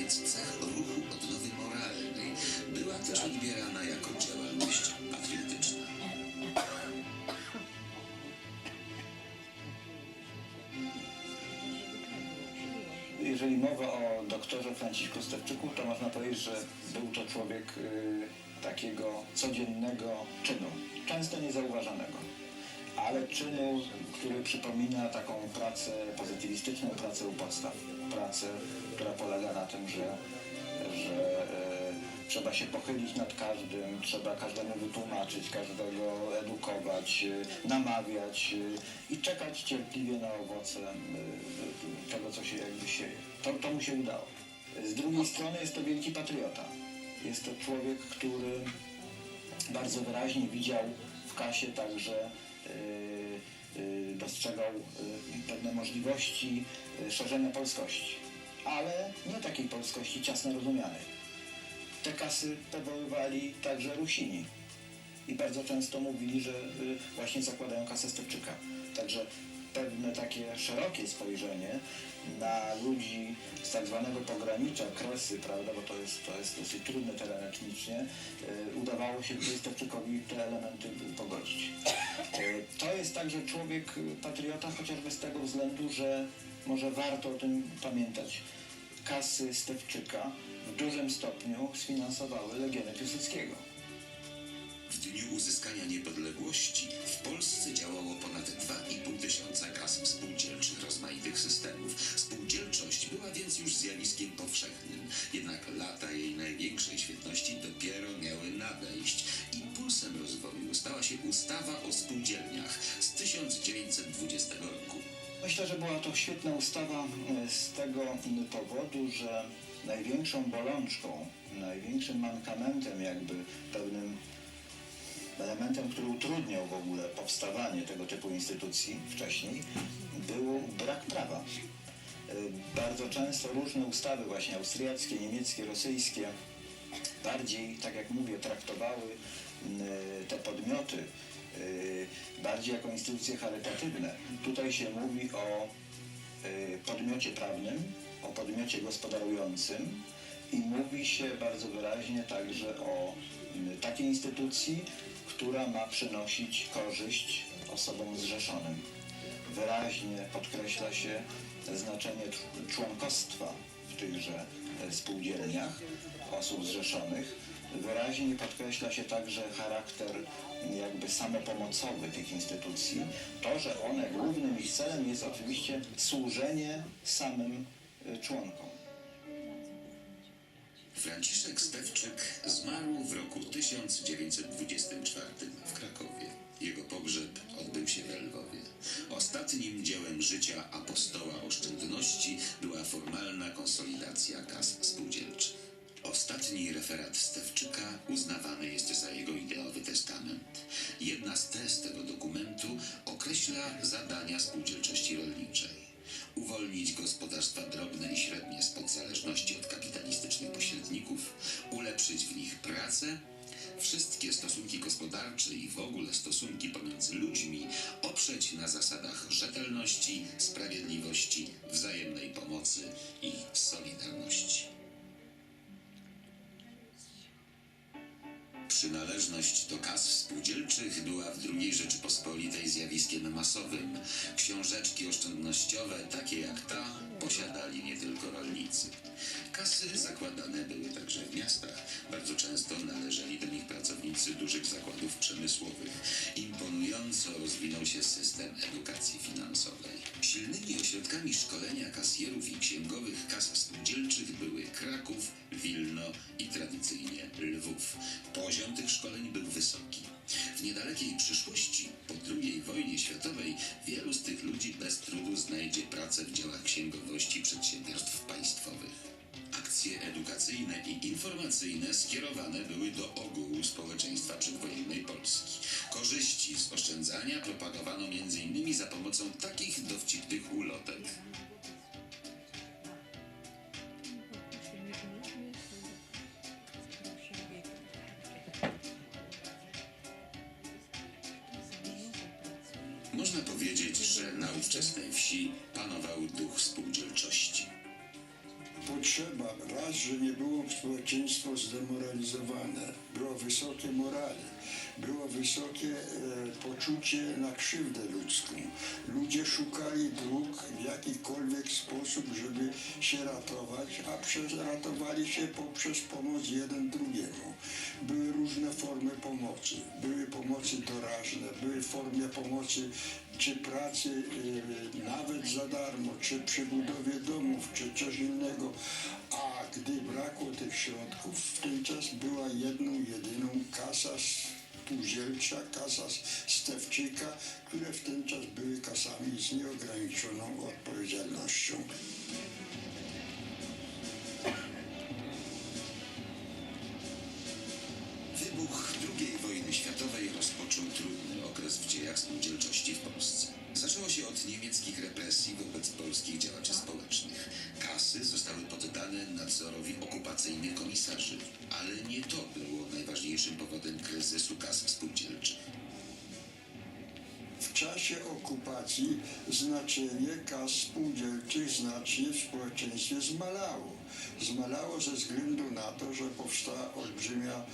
Oświecca ruchu odnowy moralnej była też odbierana jako działalność patriotyczna. Jeżeli mowa o doktorze Franciszku Stefczyku, to można powiedzieć, że był to człowiek y, takiego codziennego czynu, często niezauważanego ale czynu, który przypomina taką pracę pozytywistyczną, pracę u podstaw, pracę, która polega na tym, że, że y, trzeba się pochylić nad każdym, trzeba każdemu wytłumaczyć, każdego edukować, y, namawiać y, i czekać cierpliwie na owoce tego, co się jakby sieje. To, to mu się udało. Z drugiej strony jest to wielki patriota. Jest to człowiek, który bardzo wyraźnie widział w kasie także dostrzegał y, pewne możliwości szerzenia polskości, ale nie takiej polskości ciasno rozumianej. Te kasy powoływali także Rusini i bardzo często mówili, że y, właśnie zakładają kasę Stepczyka. Także pewne takie szerokie spojrzenie na ludzi z tak zwanego pogranicza, kresy, prawda, bo to jest, to jest dosyć trudne teren etnicznie, y, udawało się tutaj Stepczykowi te elementy pogodzić. Y, To jest także człowiek patriota, chociażby z tego względu, że może warto o tym pamiętać. Kasy Stepczyka w dużym stopniu sfinansowały Legionę Piłsudskiego. W dniu uzyskania niepodległości w Polsce działało ponad 2,5 tysiąca kas spółdzielczych rozmaitych systemów. Spółdzielczość była więc już zjawiskiem powszechnym, jednak lata jej największej świetności dopiero miały nadejść. Impulsem rozwoju stała się ustawa o spółdzielniach z 1920 roku. Myślę, że była to świetna ustawa e, z tego powodu, że największą bolączką, największym mankamentem, jakby pewnym elementem, który utrudniał w ogóle powstawanie tego typu instytucji wcześniej, był brak prawa. E, Bardzo często różne ustawy, właśnie austriackie, niemieckie, rosyjskie, bardziej, tak jak mówię, traktowały te podmioty y, bardziej jako instytucje charytatywne. Tutaj się mówi o y, podmiocie prawnym, o podmiocie gospodarującym i mówi się bardzo wyraźnie także o takiej instytucji, która ma przynosić korzyść osobom zrzeszonym. Wyraźnie podkreśla się znaczenie cz- członkostwa w tychże e, spółdzielniach osób zrzeszonych. Wyraźnie podkreśla się także charakter jakby samopomocowy tych instytucji. To, że one głównym ich celem jest oczywiście służenie samym e, członkom. Franciszek Stewczyk zmarł w roku 1924 w Krakowie. Jego pogrzeb odbył się w Lwowie. Ostatnim dziełem życia apostoła oszczędności była formalna konsolidacja kas spółdzielczych. Ostatni referat Stewczyka uznawany jest za jego ideowy testament. Jedna z tez tego dokumentu określa zadania spółdzielczości rolniczej uwolnić gospodarstwa drobne pracę, wszystkie stosunki gospodarcze i w ogóle stosunki pomiędzy ludźmi oprzeć na zasadach rzetelności, sprawiedliwości, wzajemnej pomocy i solidarności. Przynależność do kas spółdzielczych była w II Rzeczypospolitej zjawiskiem masowym. Książeczki oszczędnościowe, takie jak ta, posiadali nie tylko rolnicy. Kasy zakładane były także w miastach. Bardzo często należeli do nich pracownicy dużych zakładów przemysłowych. Imponująco rozwinął się system edukacji finansowej. Silnymi ośrodkami szkolenia kasjerów i księgowych kas spółdzielczych przyszłości, po II wojnie światowej, wielu z tych ludzi bez trudu znajdzie pracę w działach księgowości przedsiębiorstw państwowych. Akcje edukacyjne i informacyjne skierowane były do ogółu społeczeństwa przedwojennej Polski. Korzyści z oszczędzania propagowano m.in. za pomocą takich dowcipnych ulotek. Ówczesnej wsi panował duch spółdzielczości. Potrzeba raz, że nie było społeczeństwo zdemoralizowane, było wysokie morale. było wysokie e, poczucie na krzywdę ludzką. Ludzie szukali dróg w jakikolwiek sposób, żeby się ratować, a przez, ratowali się poprzez pomoc jeden drugiemu. Były różne formy pomocy. Były pomocy doraźne, były formy pomocy czy pracy e, nawet za darmo, czy przy budowie domów, czy coś innego. A gdy brakło tych środków, w ten czas była jedną, jedyną kasa spółdzielcza, kasa Stewczyka, które w ten czas były kasami z nieograniczoną odpowiedzialnością. Wybuch II wojny światowej rozpoczął trudny okres w dziejach spółdzielczości w Polsce. Zaczęło się od niemieckich represji wobec polskich działaczy społecznych. Kasy zostały poddane nadzorowi okupacyjnych komisarzy, ale nie to było najważniejszym powodem kryzysu kas spółdzielczych. Okupacji znaczenie kas spółdzielczych znacznie w społeczeństwie zmalało. Zmalało ze względu na to, że powstała olbrzymia e,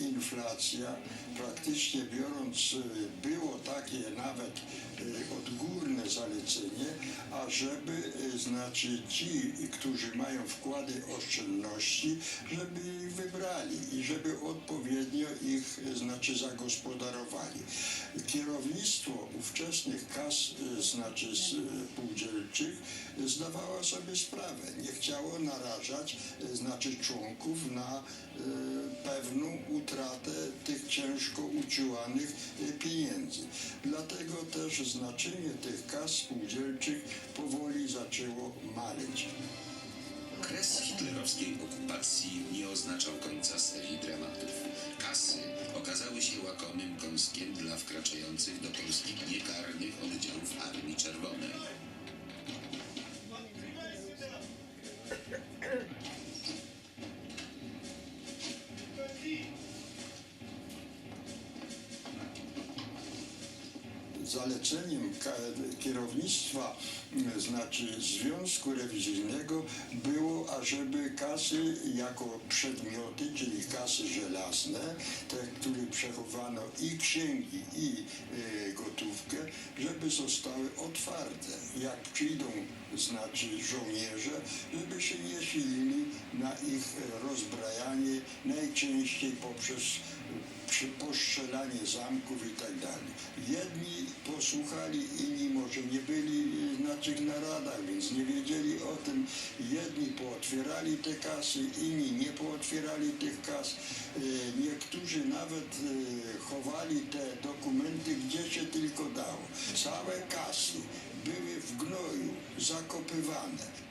inflacja. Praktycznie biorąc, e, było takie nawet e, odgórne zalecenie, ażeby znaczy ci, którzy mają wkłady oszczędności, żeby ich wybrali i żeby odpowiednio ich znaczy zagospodarowali. Kierownictwo ówczesnych kas, e, znaczy spółdzielczych, e, zdawało sobie sprawę. Nie chciało narażać, e, znaczy członków na pewną utratę tych ciężko uciłanych pieniędzy. Dlatego też znaczenie tych kas spółdzielczych powoli zaczęło maleć. Kres hitlerowskiej okupacji nie oznaczał końca serii dramatów. Kasy okazały się łakomym kąskiem dla wkraczających do polskich niekarnych oddziałów Armii Czerwonej. Zaleceniem kierownictwa, m, znaczy Związku Rewizyjnego było, ażeby kasy jako przedmioty, czyli kasy żelazne, te, które przechowano i księgi, i e, gotówkę, żeby zostały otwarte. Jak przyjdą, znaczy żołnierze, żeby się nie silili na ich e, rozbrajanie, najczęściej poprzez przy postrzelanie zamków i tak dalej. Jedni posłuchali, inni może nie byli na tych naradach, więc nie wiedzieli o tym. Jedni pootwierali te kasy, inni nie pootwierali tych kas. E, Niektórzy nawet e, chowali te dokumenty gdzie się tylko dało. Całe kasy były w gnoju zakopywane.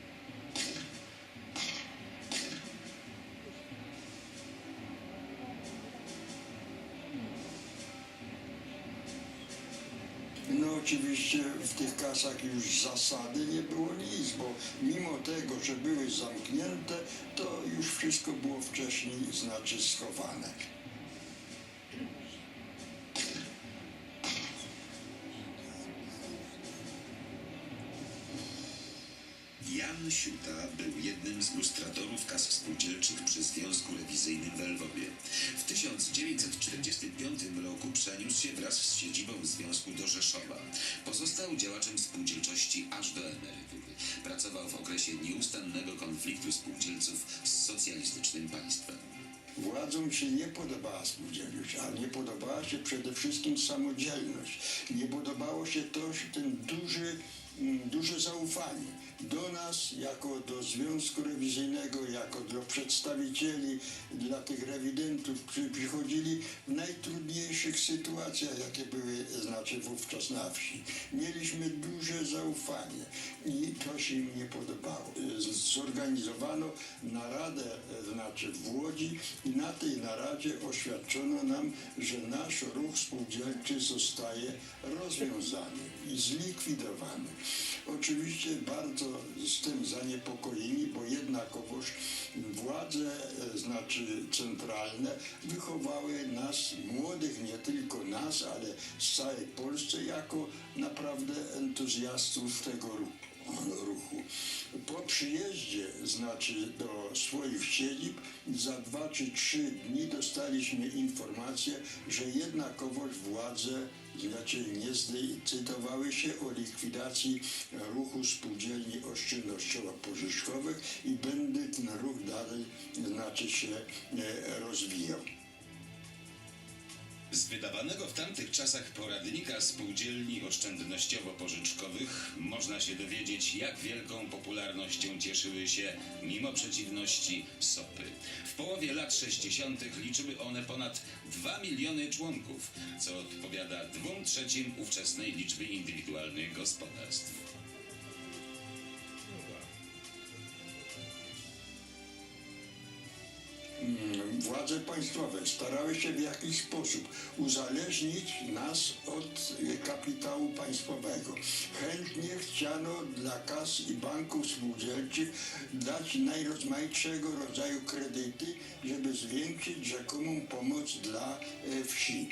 Oczywiście w tych kasach już zasady nie było nic, bo mimo tego, że były zamknięte, to już wszystko było wcześniej, znaczy schowane. Jan Siuta był jednym z lustratorów kas spółdzielczych przy Związku Rewizyjnym w Lwowie. W 1945 roku przeniósł się wraz z siedzibą związku do Rzeszowa. Pozostał działaczem spółdzielczości aż do emerytury. Pracował w okresie nieustannego konfliktu spółdzielców z socjalistycznym państwem. Władzom się nie podobała spółdzielność, a nie podobała się przede wszystkim samodzielność. Nie podobało się to, że ten duży, duże zaufanie do nas, jako do Związku Rewizyjnego, jako do przedstawicieli, dla tych rewidentów, którzy przychodzili w najtrudniejszych sytuacjach, jakie były, znaczy wówczas na wsi. Mieliśmy duże zaufanie i to się im nie podobało. Zorganizowano naradę, znaczy w Łodzi i na tej naradzie oświadczono nam, że nasz ruch spółdzielczy zostaje rozwiązany i zlikwidowany. Oczywiście bardzo z tym zaniepokojeni, bo jednakowoż władze, e, znaczy centralne, wychowały nas, młodych, nie tylko nas, ale z całej Polsce, jako naprawdę entuzjastów tego ruchu. Ruchu. Po przyjeździe, znaczy do swoich siedzib, za dwa czy trzy dni dostaliśmy informację, że jednakowoż władze znaczy nie zdecydowały się o likwidacji ruchu spółdzielni oszczędnościowo-pożyczkowych i będzie ten ruch dalej znaczy się e, rozwijał. Z wydawanego w tamtych czasach poradnika spółdzielni oszczędnościowo-pożyczkowych można się dowiedzieć, jak wielką popularnością cieszyły się, mimo przeciwności, SOPy. W połowie lat 60. liczyły one ponad 2 miliony członków, co odpowiada dwóm trzecim ówczesnej liczby indywidualnych gospodarstw. Władze państwowe starały się w jakiś sposób uzależnić nas od e, kapitału państwowego. Chętnie chciano dla kas i banków spółdzielczych dać najrozmaitszego rodzaju kredyty, żeby zwiększyć rzekomą pomoc dla e, wsi.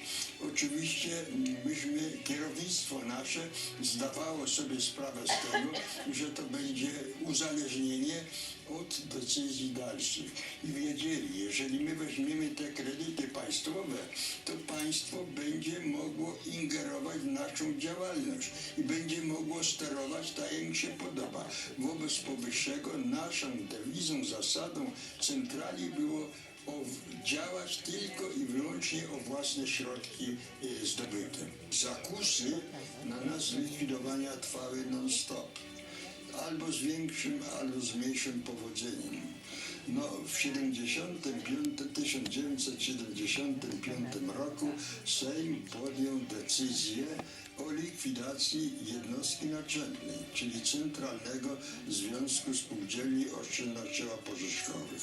Oczywiście mm, myśmy, kierownictwo nasze zdawało sobie sprawę z tego, że to będzie uzależnienie od decyzji dalszych. I wiedzieli, jeżeli my weźmiemy te kredyty państwowe, to państwo będzie mogło ingerować w naszą działalność i będzie mogło sterować tak, jak się podoba. Wobec powyższego naszą dewizą, zasadą centrali było działać tylko i wyłącznie o własne środki e, zdobyte. Zakusy na nas zlikwidowania trwały non-stop albo z większym, albo z mniejszym powodzeniem. No, w 75, 1975 roku Sejm podjął decyzję o likwidacji jednostki naczelnej, czyli Centralnego Związku Spółdzielni Oszczędnościowo-Pożyczkowych.